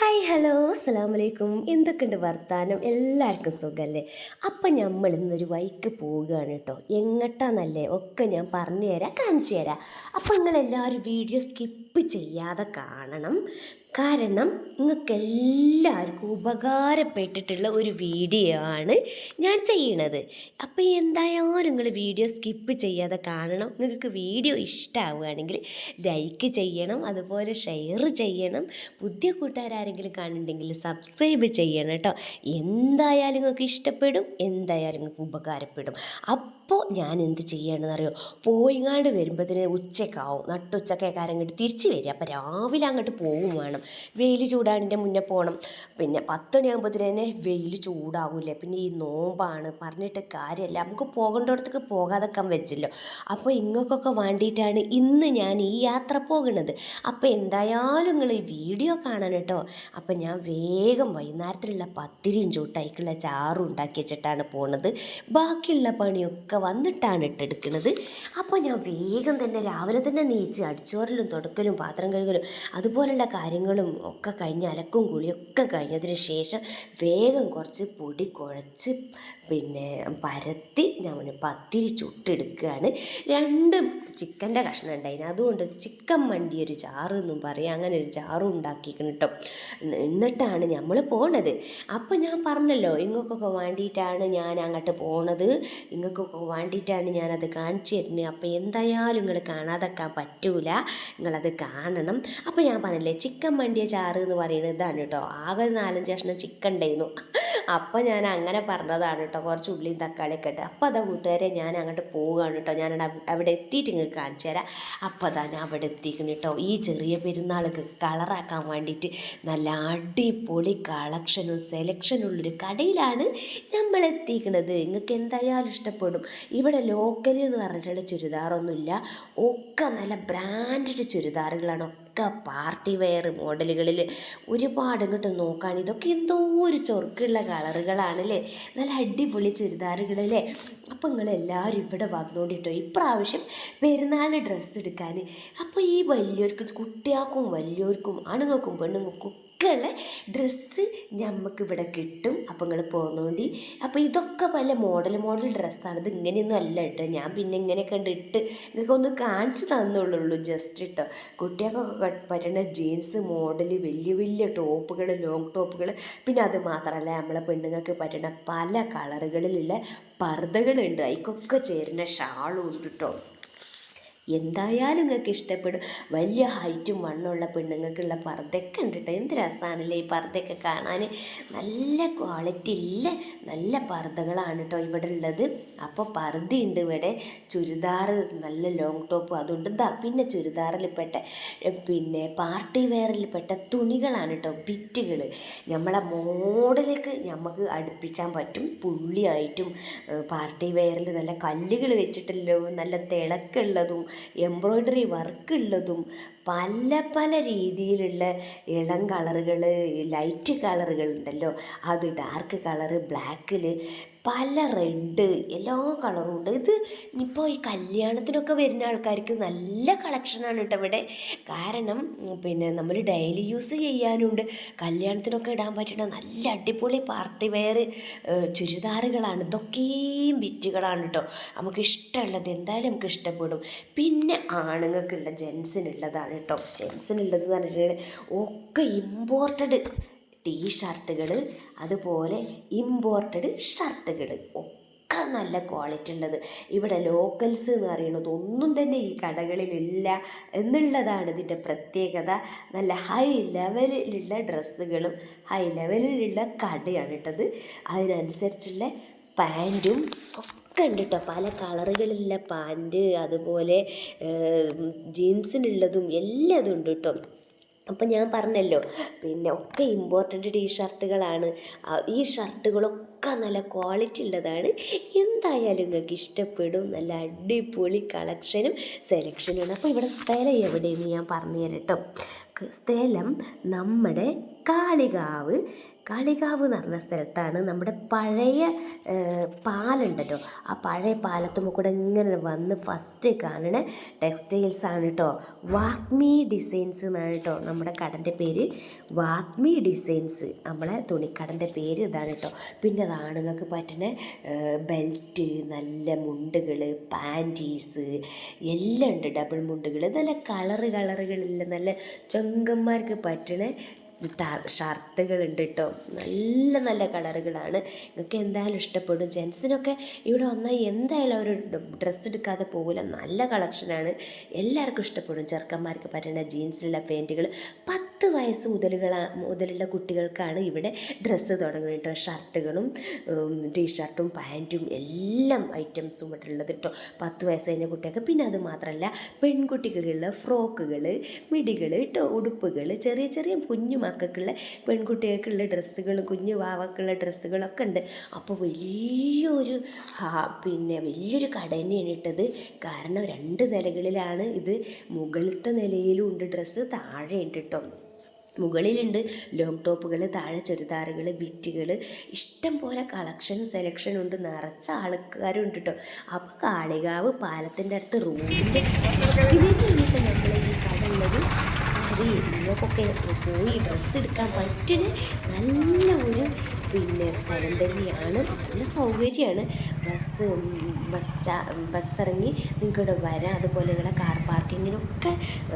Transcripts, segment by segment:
Hi hello അസ്സാം വലൈക്കും എന്തൊക്കെയുണ്ട് വർത്താനം? എല്ലാവർക്കും സുഖമല്ലേ അപ്പം നമ്മൾ ഇന്നൊരു വഴിക്ക് പോവുകയാണ് കേട്ടോ. എങ്ങട്ടാന്നല്ലേ? ഒക്കെ ഞാൻ പറഞ്ഞു തരാം കാണിച്ചു തരാം. അപ്പം നിങ്ങളെല്ലാവരും വീഡിയോ സ്കിപ്പ് ചെയ്യാതെ കാണണം. കാരണം നിങ്ങൾക്ക് എല്ലാവർക്കും ഉപകാരപ്പെട്ടിട്ടുള്ള ഒരു വീഡിയോ ആണ് ഞാൻ ചെയ്യണത് അപ്പോൾ എന്തായാലും നിങ്ങൾ വീഡിയോ സ്കിപ്പ് ചെയ്യാതെ കാണണം. നിങ്ങൾക്ക് വീഡിയോ ഇഷ്ടമാവുകയാണെങ്കിൽ ലൈക്ക് ചെയ്യണം അതുപോലെ ഷെയർ ചെയ്യണം. പുതിയ കൂട്ടുകാരെങ്കിലും കാണുന്നുണ്ടെങ്കിൽ സബ്സ്ക്രൈബ് ചെയ്യണം കേട്ടോ. എന്തായാലും നിങ്ങൾക്ക് ഇഷ്ടപ്പെടും എന്തായാലും നിങ്ങൾക്ക് ഉപകാരപ്പെടും. അപ്പോൾ ഞാൻ എന്ത് ചെയ്യണമെന്നറിയോ? പോയിങ്ങാണ്ട് വരുമ്പോഴത്തേന് ഉച്ചക്കാവും നട്ടുച്ചക്കേക്കാരം അങ്ങോട്ട് തിരിച്ച് വരിക അപ്പോൾ രാവിലെ അങ്ങോട്ട് പോകും വേണം. വെയിൽ ചൂടാണിന്റെ മുന്നേ പോകണം പിന്നെ പത്തണിയാകുമ്പോഴത്തേന് വെയിൽ ചൂടാവില്ല? പിന്നെ ഈ നോമ്പാണ്. പറഞ്ഞിട്ട് കാര്യമല്ല നമുക്ക് പോകേണ്ടിടത്തേക്ക് പോകാതൊക്കെ വെച്ചല്ലോ. അപ്പോൾ ഇങ്ങൾക്കൊക്കെ വേണ്ടിയിട്ടാണ് ഇന്ന് ഞാൻ ഈ യാത്ര പോകുന്നത്. അപ്പോൾ എന്തായാലും നിങ്ങൾ ഈ വീഡിയോ കാണണം കേട്ടോ. അപ്പം ഞാൻ വേഗം വൈകുന്നേരത്തിലുള്ള പത്തിരിയും ചൂട്ടായിക്കുള്ള ചാറും ഉണ്ടാക്കി വെച്ചിട്ടാണ് പോണത്. ബാക്കിയുള്ള പണിയൊക്കെ വന്നിട്ടാണ് ഇട്ടെടുക്കുന്നത് അപ്പോൾ ഞാൻ വേഗം തന്നെ രാവിലെ തന്നെ നീച്ച് അടിച്ചോറലും തുടക്കലും പാത്രം കഴുകലും അതുപോലുള്ള കാര്യങ്ങളും ഒക്കെ കഴിഞ്ഞ് അലക്കും കുളിയൊക്കെ കഴിഞ്ഞതിന് ശേഷം വേഗം കുറച്ച് പൊടി കുഴച്ച് പിന്നെ പരത്തി ഞാൻ പത്തിരി ചുട്ടെടുക്കുകയാണ്. രണ്ട് ചിക്കന്റെ കഷ്ണം ഉണ്ടായിന്. അതുകൊണ്ട് ചിക്കൻ മണ്ടി ഒരു ചാറ് എന്നും പറയാം. അങ്ങനെ ഒരു ചാറും ഉണ്ടാക്കിക്കണം കേട്ടോ എന്നിട്ടാണ് നമ്മൾ പോണത്. അപ്പം ഞാൻ പറഞ്ഞല്ലോ ഇങ്ങക്കൊക്കെ വേണ്ടിയിട്ടാണ് ഞാൻ അങ്ങോട്ട് പോണത്. ഇങ്ങക്കൊക്കെ വേണ്ടിയിട്ടാണ് ഞാനത് കാണിച്ചു തരുന്നത് അപ്പോൾ എന്തായാലും നിങ്ങൾ കാണാതെക്കാൻ പറ്റൂല. നിങ്ങളത് കാണണം. അപ്പോൾ ഞാൻ പറഞ്ഞില്ലേ ചിക്കൻ മണ്ടിയ ചാറ് എന്ന് പറയുന്നത് ഇതാണ് കേട്ടോ ആകെ നാലഞ്ച് കഷ്ണം ചിക്കൻ ഉണ്ടായിരുന്നു. അപ്പോൾ ഞാൻ അങ്ങനെ പറഞ്ഞതാണ് കേട്ടോ കുറച്ച് ഉള്ളിയും തക്കാളിയൊക്കെ ഇട്ട്. അപ്പോൾ അതാ കൂട്ടുകാരെ ഞാൻ അങ്ങോട്ട് പോവുകയാണ് കേട്ടോ ഞാൻ അവിടെ- എത്തിയിട്ട് ഇങ്ങ് കാണിച്ചു തരാം. അപ്പോൾ അതാ ഞാൻ അവിടെ എത്തിക്കണം കേട്ടോ ഈ ചെറിയ പെരുന്നാൾക്ക് കളറാക്കാൻ വേണ്ടിയിട്ട് നല്ല അടിപൊളി കളക്ഷനും സെലക്ഷനും ഉള്ളൊരു കടയിലാണ് നമ്മൾ എത്തിക്കുന്നത് നിങ്ങൾക്ക് എന്തായാലും ഇഷ്ടപ്പെടും. ഇവിടെ ലോക്കൽ എന്ന് പറഞ്ഞിട്ടുള്ള ചുരിദാറൊന്നുമില്ല. ഒക്കെ നല്ല ബ്രാൻഡഡ് ചുരിദാറുകളാണ്. ഒക്കെ പാർട്ടി വെയർ മോഡലുകളിൽ ഒരുപാട് ഇങ്ങോട്ട് നോക്കാൻ ഇതൊക്കെ എന്തോ ഒരു ചൊറുക്കുള്ള കളറുകളാണല്ലേ? നല്ല അടിപൊളി ചുരിദാറുകളല്ലേ? അപ്പോൾ നിങ്ങളെല്ലാവരും ഇവിടെ വന്നുകൊണ്ടിട്ടോ ഇപ്രാവശ്യം പെരുന്നാളിന് ഡ്രസ്സ് എടുക്കാൻ അപ്പോൾ ഈ വലിയവർക്ക് കുട്ടികൾക്കും വലിയവർക്കും ആണുങ്ങൾക്കും പെണ്ണുങ്ങൾക്കും ഒക്കെ ഉള്ള ഡ്രസ്സ് നമുക്ക് ഇവിടെ കിട്ടും. അപ്പോൾ നിങ്ങൾ പോകുന്നോണ്ടി അപ്പോൾ ഇതൊക്കെ പല മോഡൽ മോഡൽ ഡ്രസ്സാണ്. ഇത് ഇങ്ങനെയൊന്നും അല്ല കേട്ടോ. ഞാൻ പിന്നെ ഇങ്ങനെയൊക്കെ ഉണ്ട് ഇട്ട് നിങ്ങൾക്ക് ഒന്ന് കാണിച്ചു തന്നുള്ളൂ ജസ്റ്റ് കേട്ടോ കുട്ടികൾക്കൊക്കെ പറ്റുന്ന ജീൻസ് മോഡൽ വലിയ വലിയ ടോപ്പുകൾ ലോങ് ടോപ്പുകൾ പിന്നെ അത് മാത്രമല്ല നമ്മളെ പെണ്ണുങ്ങൾക്ക് പറ്റുന്ന പല കളറുകളിലുള്ള പർദ്ദകളുണ്ട്. അതിക്കൊക്കെ ചേരുന്ന ഷാളും ഉണ്ട് കേട്ടോ എന്തായാലും നിങ്ങൾക്ക് ഇഷ്ടപ്പെടും. വലിയ ഹൈറ്റും വണ്ണമുള്ള പെണ്ണുങ്ങൾക്കുള്ള പർദ്ദയൊക്കെ ഉണ്ട് കേട്ടോ എന്ത് രസമാണല്ലേ ഈ പർദ്ദയൊക്കെ കാണാൻ. നല്ല ക്വാളിറ്റി ഇല്ല നല്ല പർദ്ദകളാണ് കേട്ടോ ഇവിടെ ഉള്ളത്. അപ്പോൾ പർദ്ദയുണ്ട് ഇവിടെ. ചുരിദാർ നല്ല ലോങ് ടോപ്പ് അതുകൊണ്ട് ദാ പിന്നെ ചുരിദാറിൽ പെട്ട പിന്നെ പാർട്ടി വെയറിൽ പെട്ട തുണികളാണ് കേട്ടോ ബിറ്റുകൾ നമ്മളെ മോഡലേക്ക് നമുക്ക് അടുപ്പിക്കാൻ പറ്റും. പുള്ളിയായിട്ടും പാർട്ടി വെയറിൽ നല്ല കല്ലുകൾ വെച്ചിട്ടല്ലോ നല്ല തിളക്കുള്ളതും എംബ്രോയ്ഡറി വർക്ക് ഉള്ളതും പല പല രീതിയിലുള്ള ഇളം കളറുകൾ ലൈറ്റ് കളറുകൾ ഉണ്ടല്ലോ. അത് ഡാർക്ക് കളറ് ബ്ലാക്കിൽ പല റെഡ് എല്ലാ കളറും ഉണ്ട്. ഇത് ഇപ്പോൾ ഈ കല്യാണത്തിനൊക്കെ വരുന്ന ആൾക്കാർക്ക് നല്ല കളക്ഷനാണ് കേട്ടോ ഇവിടെ. കാരണം പിന്നെ നമ്മൾ ഡെയിലി യൂസ് ചെയ്യാനുണ്ട്. കല്യാണത്തിനൊക്കെ ഇടാൻ പറ്റുന്ന നല്ല അടിപൊളി പാർട്ടി വെയർ ചുരിദാറുകളാണ്. ഇതൊക്കെയും ബിറ്റുകളാണ് കേട്ടോ. നമുക്ക് ഇഷ്ടമുള്ളത് എന്തായാലും നമുക്ക് ഇഷ്ടപ്പെടും. പിന്നെ ആണുങ്ങൾക്കുള്ള ജെൻസിനുള്ളതാണ് കേട്ടോ. ജെൻസിനുള്ളത് എന്ന് പറഞ്ഞിട്ടുണ്ടെങ്കിൽ ഒക്കെ ഇമ്പോർട്ടഡ് ടീ ഷർട്ടുകൾ അതുപോലെ ഇമ്പോർട്ടഡ് ഷർട്ടുകൾ ഒക്കെ നല്ല ക്വാളിറ്റി ഉള്ളത്. ഇവിടെ ലോക്കൽസ് എന്ന് പറയുന്നത് ഒന്നും തന്നെ ഈ കടകളിലില്ല എന്നുള്ളതാണ് ഇതിന്റെ പ്രത്യേകത. നല്ല ഹൈ ലെവലിലുള്ള ഡ്രസ്സുകളും ഹൈ ലെവലിലുള്ള കടയാണ് കേട്ടത്. അതിനനുസരിച്ചുള്ള പാന്റും ഒക്കെ ഉണ്ട് പല കളറുകളിലുള്ള പാന്റ് അതുപോലെ ജീൻസിനുള്ളതും എല്ലാതും ഉണ്ട് കേട്ടോ അപ്പം ഞാൻ പറഞ്ഞല്ലോ പിന്നെ ഒക്കെ ഇമ്പോർട്ടന്റ് ടീ ഷർട്ടുകളാണ് ഈ ഷർട്ടുകളൊക്കെ നല്ല ക്വാളിറ്റി ഉള്ളതാണ്. എന്തായാലും നിങ്ങൾക്ക് ഇഷ്ടപ്പെടും. നല്ല അടിപൊളി കളക്ഷനും സെലക്ഷനുമാണ്. അപ്പോൾ ഇവിടെ സ്ഥലം എവിടെയെന്ന് ഞാൻ പറഞ്ഞു തരട്ടോ സ്ഥലം നമ്മുടെ കാളികാവ് കാളികാവ് എന്ന് പറഞ്ഞ സ്ഥലത്താണ് നമ്മുടെ പഴയ പാലുണ്ടല്ലോ. ആ പഴയ പാലത്തുമ്പോൾ കൂടെ ഇങ്ങനെ വന്ന് ഫസ്റ്റ് കാണണ ടെക്സ്റ്റൈൽസ് ആണ് കേട്ടോ വാഗ്മി ഡിസൈൻസ് എന്നാണ് കേട്ടോ നമ്മുടെ കടന്റെ പേര്. വാഗ്മി ഡിസൈൻസ് നമ്മളെ തുണിക്കടന്റെ പേര് ഇതാണ് കേട്ടോ പിന്നെ അത് ആണുങ്ങൾക്ക് പറ്റുന്ന ബെൽറ്റ് നല്ല മുണ്ടുകൾ പാന്റീസ് എല്ലാം ഉണ്ട്. ഡബിൾ മുണ്ടുകൾ നല്ല കളറ് കളറുകളില്ല നല്ല ചങ്കന്മാർക്ക് പറ്റണ ഷർട്ടുകളുണ്ട് കേട്ടോ നല്ല നല്ല കളറുകളാണ്. നിങ്ങൾക്ക് എന്തായാലും ഇഷ്ടപ്പെടും. ജെൻസിനൊക്കെ ഇവിടെ വന്നാൽ എന്തായാലും ഒരു ഡ്രസ്സ് എടുക്കാതെ പോകില്ല. നല്ല കളക്ഷനാണ്. എല്ലാവർക്കും ഇഷ്ടപ്പെടും. ചെറുക്കന്മാർക്ക് പറ്റുന്ന ജീൻസിലുള്ള പാന്റുകൾ. പത്ത് വയസ്സ് മുതലുകൾ മുതലുള്ള കുട്ടികൾക്കാണ് ഇവിടെ ഡ്രസ്സ് തുടങ്ങുന്നത് കേട്ടോ ഷർട്ടുകളും ടീഷർട്ടും പാന്റും എല്ലാം ഐറ്റംസും ഇവിടെ ഉള്ളത് കേട്ടോ പത്ത് വയസ്സ് കഴിഞ്ഞ കുട്ടികൾക്ക്. പിന്നെ അത് മാത്രമല്ല പെൺകുട്ടികളുള്ള ഫ്രോക്കുകൾ മിടികൾ കേട്ടോ ഉടുപ്പുകൾ ചെറിയ ചെറിയ കുഞ്ഞു മക്കൾക്കുള്ള പെൺകുട്ടികൾക്കുള്ള ഡ്രസ്സുകൾ കുഞ്ഞു വാവക്കുള്ള ഡ്രസ്സുകളൊക്കെ ഉണ്ട്. അപ്പോൾ വലിയൊരു പിന്നെ വലിയൊരു കട തന്നെയാണ് ഇട്ടത്. കാരണം രണ്ട് നിലകളിലാണ് ഇത്. മുകളിലത്തെ നിലയിലും ഉണ്ട് ഡ്രസ്സ് താഴെ ഉണ്ട് കേട്ടോ മുകളിലുണ്ട് ലോങ് ടോപ്പുകൾ താഴെ ചുരിദാറുകൾ ബിറ്റുകൾ ഇഷ്ടം പോലെ കളക്ഷൻ സെലക്ഷൻ ഉണ്ട്. നിറച്ച ആൾക്കാരുണ്ട് കേട്ടോ അപ്പോൾ കാളികാവ് പാലത്തിന്റെ അടുത്ത് റൂമിന്റെ ഇതിലേക്ക് നമ്മൾ ഈ കട ഉള്ളത് അത് നിങ്ങൾക്കൊക്കെ പോയി ഡ്രസ്സ് എടുക്കാൻ പറ്റുന്ന നല്ല ഒരു പിന്നെ സ്ഥലം തന്നെയാണ്. നല്ല സൗകര്യമാണ്. ബസ് ബസ് സ്റ്റാ ബസ് ഇറങ്ങി നിങ്ങൾക്ക് ഇവിടെ വരാം. അതുപോലെ ഇവിടെ കാർ പാർക്കിങ്ങിനൊക്കെ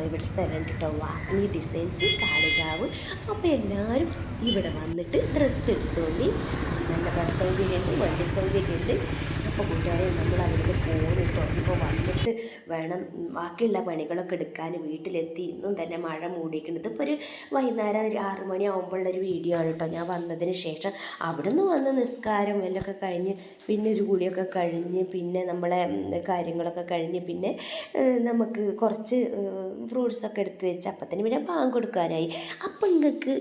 ഇവിടെ സ്ഥലം കേട്ടോ വാഗ്നി ഡിസൈൻസ് കാളികാവ്. അപ്പോൾ എല്ലാവരും ഇവിടെ വന്നിട്ട് ഡ്രസ്സ് എടുത്തോണ്ടി നല്ല ബസ് സൗകര്യമുണ്ട് വണ്ടി സൗകര്യമുണ്ട്. അപ്പോൾ കൂട്ടുകാരെ നമ്മൾ അവിടുന്ന് പോകുന്നു കേട്ടോ ഇപ്പോൾ വന്നിട്ട് വേണം. ബാക്കിയുള്ള പണികളൊക്കെ എടുക്കാൻ വീട്ടിലെത്തി. ഇന്നും തന്നെ മഴ മൂടിയിട്ടുണ്ട്. ഇതിപ്പോൾ ഒരു വൈകുന്നേരം ഒരു ആറ് മണി ഒരു വീഡിയോ ആണ് കേട്ടോ ഞാൻ വന്നതിന് ശേഷം അവിടുന്ന് വന്ന് നിസ്കാരം എല്ലൊക്കെ കഴിഞ്ഞ് പിന്നെ ഒരു കുളിയൊക്കെ കഴിഞ്ഞ് പിന്നെ നമ്മളെ കാര്യങ്ങളൊക്കെ കഴിഞ്ഞ് പിന്നെ നമുക്ക് കുറച്ച് ഫ്രൂട്ട്സൊക്കെ എടുത്ത് വെച്ച് അപ്പത്തിന് പിന്നെ പാങ് കൊടുക്കാനായി. അപ്പം നിങ്ങൾക്ക്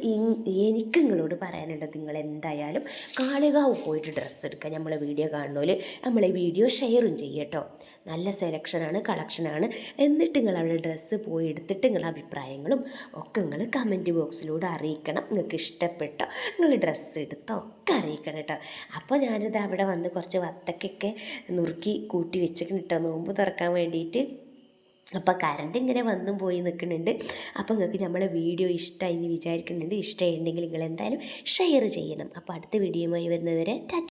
എനിക്ക് നിങ്ങളോട് പറയാനുള്ളത് നിങ്ങൾ എന്തായാലും കാളികാവ് പോയിട്ട് ഡ്രസ്സ് എടുക്കുക നമ്മളെ വീഡിയോ കാണുന്നോൽ. നമ്മളെ വീഡിയോ ഷെയറും ചെയ്യട്ടോ നല്ല സെലക്ഷനാണ് കളക്ഷനാണ്. എന്നിട്ട് നിങ്ങൾ അവിടെ ഡ്രസ്സ് പോയി എടുത്തിട്ട് നിങ്ങൾ അഭിപ്രായങ്ങളും ഒക്കെ നിങ്ങൾ കമന്റ് ബോക്സിലൂടെ അറിയിക്കണം. നിങ്ങൾക്ക് ഇഷ്ടപ്പെട്ട നിങ്ങൾ ഡ്രസ്സ് എടുത്തോ ഒക്കെ അറിയിക്കണം കേട്ടോ. അപ്പോൾ ഞാനിത് അവിടെ വന്ന് കുറച്ച് വത്തക്കൊക്കെ നുറുക്കി കൂട്ടി വെച്ചിട്ട് കേട്ടോ. നോമ്പ് തുറക്കാൻ വേണ്ടിയിട്ട്. അപ്പോൾ കറണ്ട് ഇങ്ങനെ വന്നും പോയി നിൽക്കുന്നുണ്ട്. അപ്പോൾ നിങ്ങൾക്ക് നമ്മളെ വീഡിയോ ഇഷ്ടമായി എന്ന് വിചാരിക്കുന്നുണ്ട്. ഇഷ്ടമായിട്ടുണ്ടെങ്കിൽ നിങ്ങൾ എന്തായാലും ഷെയർ ചെയ്യണം. അപ്പോൾ അടുത്ത വീഡിയോയുമായി വരുന്നവരെ